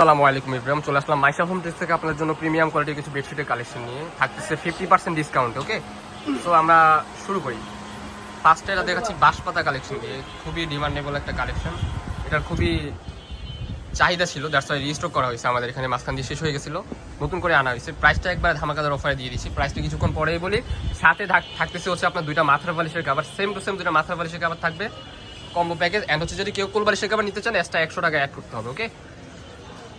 আসসালামু আলাইকুম ইব্রাহিম চলে আসলাম মাইশা হোম টেক্স থেকে আপনার জন্য প্রিমিয়াম কোয়ালিটির কিছু বেডশিটের কালেকশন নিয়ে। থাকতেছে fifty percent discount okay so আমরা শুরু করি। ফার্স্টে এটা দেখাচ্ছি বাঁশপাতা কালেকশন দিয়ে খুবই ডিমান্ডেবল একটা কালেকশন এটার খুবই চাহিদা ছিল দ্যাটস ওয়াই রিস্টক করা হয়েছে আমাদের এখানে, মাঝখান দিয়ে শেষ হয়ে গেছিল। নতুন করে আনা হয়েছে। প্রাইসটা একবার ধামাকাদার অফারে দিয়ে দিচ্ছি। প্রাইসটা কিছুক্ষণ পরেই বলি। সাথে থাকতেছে হচ্ছে আপনার দুইটা মাথার বালিশের কাবার সেম টু সেম দুইটা মাথার বালিশের কাবার থাকবে। কম্বো প্যাকেজ অ্যান্ড হচ্ছে যদি কেউ কোল বালিশের কাবার নিতে চান এক্সট্রা একশো টাকা অ্যাড করতে হবে ওকে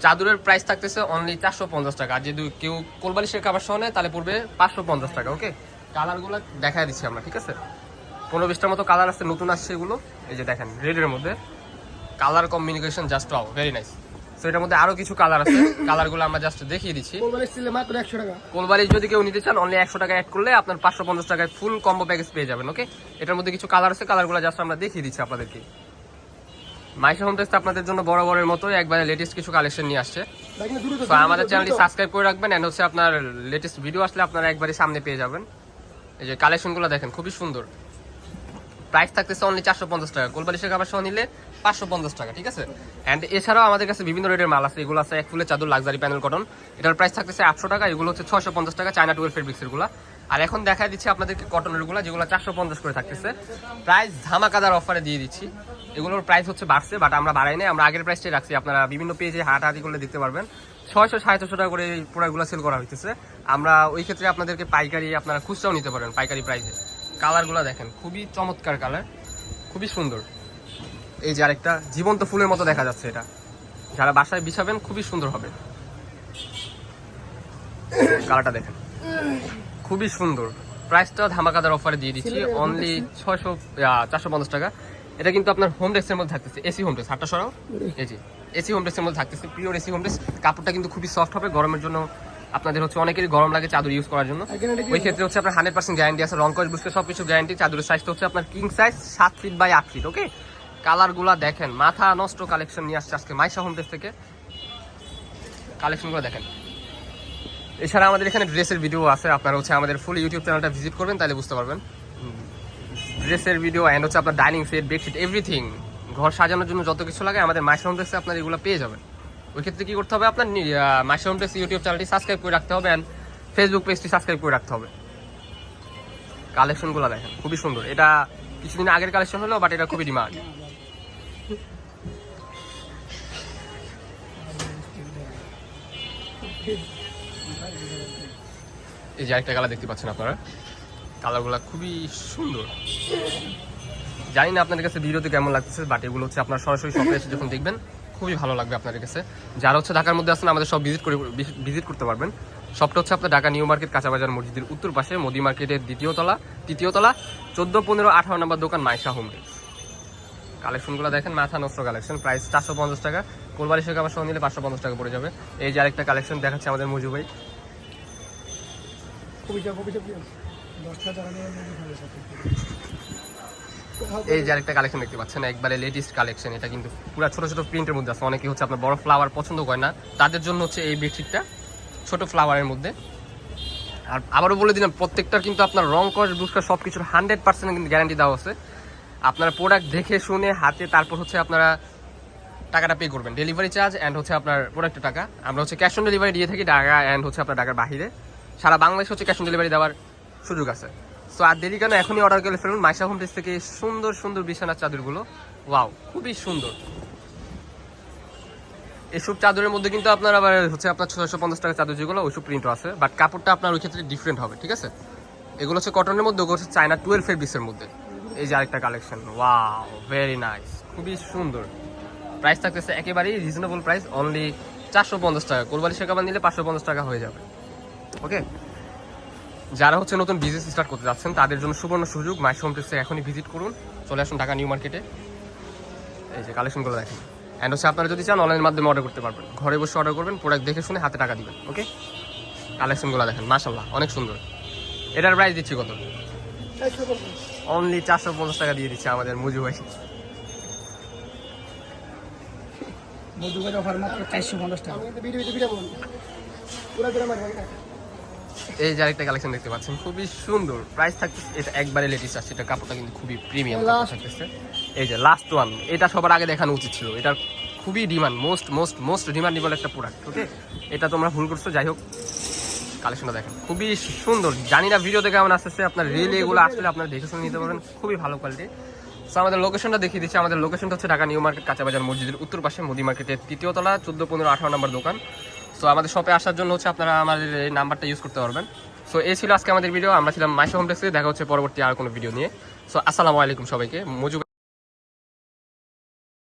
চাদরের প্রাইস থাকতেছে অনলি চারশো পঞ্চাশ টাকা। আর যদি কেউ কোলবালিশের কাবার সহ নেয় তাহলে পড়বে পাঁচশো পঞ্চাশ টাকা ওকে কালারগুলো দেখা দিচ্ছি আমরা ঠিক আছে? পনেরো বিশটার মতো কালার আছে নতুন আসছে এগুলো। এই যে দেখেন রেডের মধ্যে colour combination just wow very nice তো এটার মধ্যে আরও কিছু কালার আছে। কালারগুলো আমরা জাস্ট দেখিয়ে দিচ্ছি। কোলবালিশ যদি কেউ নিতে চান অনলি একশো টাকা অ্যাড করলে আপনার পাঁচশো পঞ্চাশ টাকায় ফুল কম্বো প্যাকেজ পেয়ে যাবেন ওকে এটার মধ্যে কিছু কালার আছে কালারগুলো জাস্ট আমরা দেখিয়ে দিচ্ছি আপনাদেরকে। মাইশা হোম টেক্সট আপনাদের জন্য বড় বড়ের মতো একবারে লেটেস্ট কিছু কালেকশন নিয়ে আসছে। তো আমাদের চ্যানেলটি সাবস্ক্রাইব করে রাখবেন এন্ড হচ্ছে আপনার লেটেস্ট ভিডিও আসলে আপনারা একবারে সামনে পেয়ে যাবেন। এই যে কালেকশনগুলো দেখেন খুবই সুন্দর। প্রাইস থাকতেছে অনলি চারশো পঞ্চাশ টাকা। কোলবালিশের খাবার সহ নিলে পাঁচশো পঞ্চাশ টাকা ঠিক আছে? অ্যান্ড এছাড়াও আমাদের কাছে বিভিন্ন রেটের মাল আছে। এগুলো আছে এক ফুলের চাদর লাক্সারি প্যানেল কটন এটার প্রাইস থাকতেছে আটশো টাকা এগুলো হচ্ছে ছশো পঞ্চাশ টাকা চায়না টুয়েলভ ফেব্রিক্সেরগুলো। আর এখন দেখা দিচ্ছি আপনাদেরকে কটনেরগুলো, যেগুলো চারশো পঞ্চাশ করে থাকতেছে। প্রাইস ধামাকাদার অফারে দিয়ে দিচ্ছি। এগুলোর প্রাইস হচ্ছে বাড়ছে বাট আমরা বাড়াই নাই। আমরা আগের প্রাইসটাই রাখছি। আপনারা বিভিন্ন পেজে হাঁটাহাঁটি করলে দেখতে পারবেন। ছয়শো, সাড়ে ছশো টাকা করে এই প্রোডাক্টগুলো সেল করা হইতেছে। আমরা ওই ক্ষেত্রে আপনাদেরকে পাইকারি আপনারা খুচরাও নিতে পারেন পাইকারি প্রাইসে কালারগুলো দেখেন, খুবই চমৎকার কালার খুবই সুন্দর। এই যে আরেকটা, জীবন্ত ফুলের মতো দেখা যাচ্ছে এটা। যারা বাসায় বিছাবেন, খুবই সুন্দর হবে। কালারটা দেখেন। খুবই সুন্দর। প্রাইসটা ধামাকাদার অফারে দিয়ে দিচ্ছি। অনলি ছয়শো চারশো পঞ্চাশ টাকা। এটা কিন্তু আপনার হোম ডেস্কের মধ্যে থাকতেছে। এসি হোম ডেস্ক হাটটা সরাও। এই যে এসি হোম ডেস্কের মধ্যে থাকতেছে। পিওর এসি হোম ডেস্ক কাপড়টা কিন্তু খুবই সফট হবে। গরমের জন্য আপনাদের হচ্ছে অনেকেরই গরম লাগে চাদর ইউজ করার জন্য। ওই ক্ষেত্রে হচ্ছে আপনার হান্ড্রেড পার্সেন্ট গ্যারান্টি আছে। রং কস বুঝতে সব কিছু গ্যারান্টি চাদরের সাইজটা হচ্ছে আপনার কিং সাইজ সাত ফিট বাই আট ফিট ওকে কালারগুলা দেখেন। মাথা নষ্ট কালেকশন নিয়ে আসছে আজকে মাইশা হোম ডেস্ক থেকে। কালেকশনগুলো দেখেন। এছাড়া আমাদের এখানে ড্রেসের ভিডিও আছে, আপনারা হচ্ছে আমাদের ফুল ইউটিউব চ্যানেলটা ভিজিট করবেন, তাহলে বুঝতে পারবেন। ড্রেসের ভিডিও অ্যান্ড হচ্ছে আপনার ডাইনিং সেট বেডশিট এভরিথিং ঘর সাজানোর জন্য যত কিছু লাগে, আমাদের মাইশা হোম ড্রেসে আপনার এগুলো পেয়ে যাবেন। ওই ক্ষেত্রে কী করতে হবে? আপনার মাইশা হোম ড্রেস ইউটিউব চ্যানেলটি সাবস্ক্রাইব করে রাখতে হবে অ্যান্ড ফেসবুক পেজটি সাবস্ক্রাইব করে রাখতে হবে। কালেকশনগুলো দেখেন, খুবই সুন্দর। এটা কিছুদিন আগের কালেকশন হলো বাট এটা খুবই ডিমান্ড এই যে একটা কালার দেখতে পাচ্ছেন আপনারা। কালারগুলো খুবই সুন্দর। জানি না আপনাদের কাছে ভিডিওতে কেমন লাগতেছে বাট এগুলো হচ্ছে আপনার সরাসরি শপে এসে যখন দেখবেন, খুবই ভালো লাগবে আপনাদের কাছে। যারা হচ্ছে ঢাকার মধ্যে আছেন, আমাদের সব ভিজিট করে ভিজিট করতে পারবেন। শপটা হচ্ছে আপনার ঢাকা নিউ মার্কেট, কাঁচাবাজার মসজিদের উত্তর পাশে, মোদি মার্কেটের দ্বিতীয় তলা, তৃতীয় তলা, চোদ্দ, পনেরো, আঠারো নম্বর দোকান, মাইশা হোম কালেকশনগুলো দেখেন, মাথা নষ্ট কালেকশন প্রাইস চারশো পঞ্চাশ টাকা। কোলবালিশের কাবার সহ নিলে পাঁচশো পঞ্চাশ টাকা পড়ে যাবে। এই যে আরেকটা কালেকশন দেখাচ্ছে আমাদের মজু ভাই। এই যে আরেকটা কালেকশন দেখতে পাচ্ছেন, একবারে লেটেস্ট কালেকশন এটা কিন্তু পুরো ছোট ছোট প্রিন্টের মধ্যে আছে। অনেকে হচ্ছে আপনার বড় ফ্লাওয়ার পছন্দ করে না, তাদের জন্য হচ্ছে এই বেডশিটটা ছোট ফ্লাওয়ারের মধ্যে। আর আবারও বলে দিলাম প্রত্যেকটার কিন্তু আপনার রং কস বুসকা সব কিছুর হান্ড্রেড পার্সেন্ট কিন্তু গ্যারান্টি দেওয়া আছে। আপনারা প্রোডাক্ট দেখে শুনে হাতে তারপর হচ্ছে আপনারা টাকাটা পে করবেন। ডেলিভারি চার্জ অ্যান্ড হচ্ছে আপনার প্রোডাক্টের টাকা। আমরা হচ্ছে ক্যাশ অন ডেলিভারি দিয়ে থাকি ঢাকা অ্যান্ড হচ্ছে আপনার ঢাকার বাহিরে। সারা বাংলাদেশ হচ্ছে ক্যাশ অন ডেলিভারি দেওয়ার সুযোগ আছে। সো আর দেরি কেন, এখনই অর্ডার করে ফেলুন। মাইশা হোম টেস্ট থেকে সুন্দর সুন্দর বিছানার চাদরগুলো। ওয়াও খুবই সুন্দর। এসব চাদরের মধ্যে কিন্তু আপনার আবার হচ্ছে আপনার ছয়শো পঞ্চাশ টাকা চাদর যেগুলো, ওইসব প্রিন্টও আছে। বাট কাপড়টা আপনার ওই ক্ষেত্রে ডিফারেন্ট হবে, ঠিক আছে? এগুলো হচ্ছে কটনের মধ্যে, ওগুলো হচ্ছে চায়না টুয়েলভ ফেব্রিক্সের মধ্যে। এই যে আরেকটা কালেকশন ওয়াও ভেরি নাইস খুবই সুন্দর। প্রাইস থাকতেছে একেবারেই রিজনেবল প্রাইস অনলি চারশো পঞ্চাশ টাকা। কোলবালি শেখাবার নিলে পাঁচশো পঞ্চাশ টাকা হয়ে যাবে। ওকে? যারা হচ্ছে নতুন বিজনেস স্টার্ট করতে যাচ্ছেন তাদের জন্য সুবর্ণ সুযোগ। মাই হোমটেক্সে এখনই ভিজিট করুন। চলে আসুন ঢাকা নিউ মার্কেটে। এই যে কালেকশনগুলো দেখেন। অ্যান্ড হচ্ছে আপনারা যদি চান অনলাইনের মাধ্যমে অর্ডার করতে পারবেন। ঘরে বসে অর্ডার করবেন প্রোডাক্ট দেখে শুনে হাতে টাকা দিবেন ওকে? কালেকশনগুলো দেখেন মাশাল্লাহ অনেক সুন্দর। এটার প্রাইস দিচ্ছি কত? অনলি চারশো পঞ্চাশ টাকা দিয়ে দিচ্ছে আমাদের মুজু ভাই। মধুবাজার অফার মাত্র চারশো পঞ্চাশ টাকা। এই যে আরেকটা কালেকশন দেখতে পাচ্ছেন খুবই সুন্দর। প্রাইস থাকতেছে এটা একবারে লেটেস্ট আসছে এটা কাপড়টা কিন্তু খুবই প্রিমিয়াম Last. থাকতেছে। এই যে লাস্ট ওয়ান এটা সবার আগে দেখানো উচিত ছিল। এটার খুবই demand most most most demandable একটা প্রোডাক্ট ওকে এটা তোমরা ভুল করছ যাই হোক কালেকশনটা দেখেন। খুবই সুন্দর। জানি না ভিডিও থেকে কেমন আসতেছে আপনার রিয়েলি এগুলো আসলে আপনারা দেখে শুনে নিতে পারবেন। খুবই ভালো কোয়ালিটি সো আমাদের লোকেশনটা দেখিয়ে দিচ্ছি। আমাদের লোকেশনটা হচ্ছে ঢাকা নিউ মার্কেট কাঁচাবাজার মসজিদের উত্তর পাশে মোদি মার্কেটের তৃতীয় তলা চোদ্দ পনেরো আঠারো নম্বর দোকান। সো আমাদের শপে আসার জন্য হচ্ছে আপনারা আমাদের এই নাম্বারটা ইউজ করতে পারবেন। সো এই ছিল আজকে আমাদের ভিডিও আমরা ছিলাম মাইশো হোম দেখা হচ্ছে পরবর্তী আর কোনো ভিডিও নিয়ে। সো আসসালামু আলাইকুম সবাইকে। মজু